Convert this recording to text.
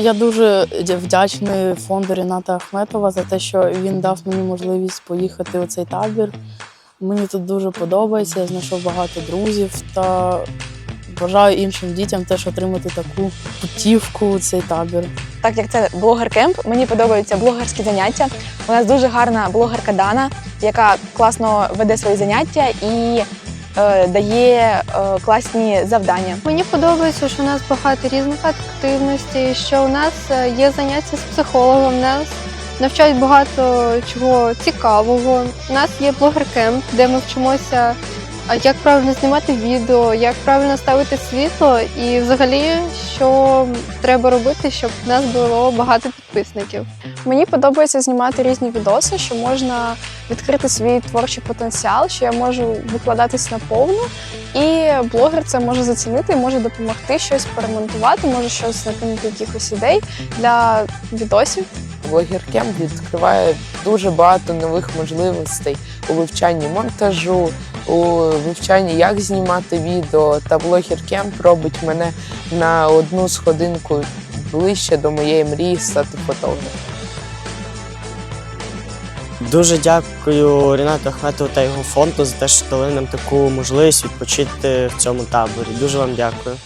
Я дуже вдячний фонду Ріната Ахметова за те, що він дав мені можливість поїхати у цей табір. Мені тут дуже подобається. Я знайшов багато друзів та бажаю іншим дітям теж отримати таку путівку у цей табір. Так як це блогер-кемп, мені подобаються блогерські заняття. У нас дуже гарна блогерка Дана, яка класно веде свої заняття і дає е, класні завдання. Мені подобається, що у нас багато різних активностей, що у нас е, є заняття з психологом, нас навчають багато чого цікавого. У нас є блогер-кемп, де ми вчимося, а як правильно знімати відео, як правильно ставити світло, і взагалі, що треба робити, щоб в нас було багато підписників. Мені подобається знімати різні відоси, що можна відкрити свій творчий потенціал, що я можу викладатись наповну. І блогер це може зацінити, може допомогти щось перемонтувати, може щось накинути якихось ідей для відосів. Блогер-кемп відкриває дуже багато нових можливостей у вивчанні монтажу, у вивчанні, як знімати відео. Та блогер-кемп робить мене на одну сходинку ближче до моєї мрії стати фотографом. Дуже дякую Рінату Ахметову та його фонду за те, що дали нам таку можливість відпочити в цьому таборі. Дуже вам дякую.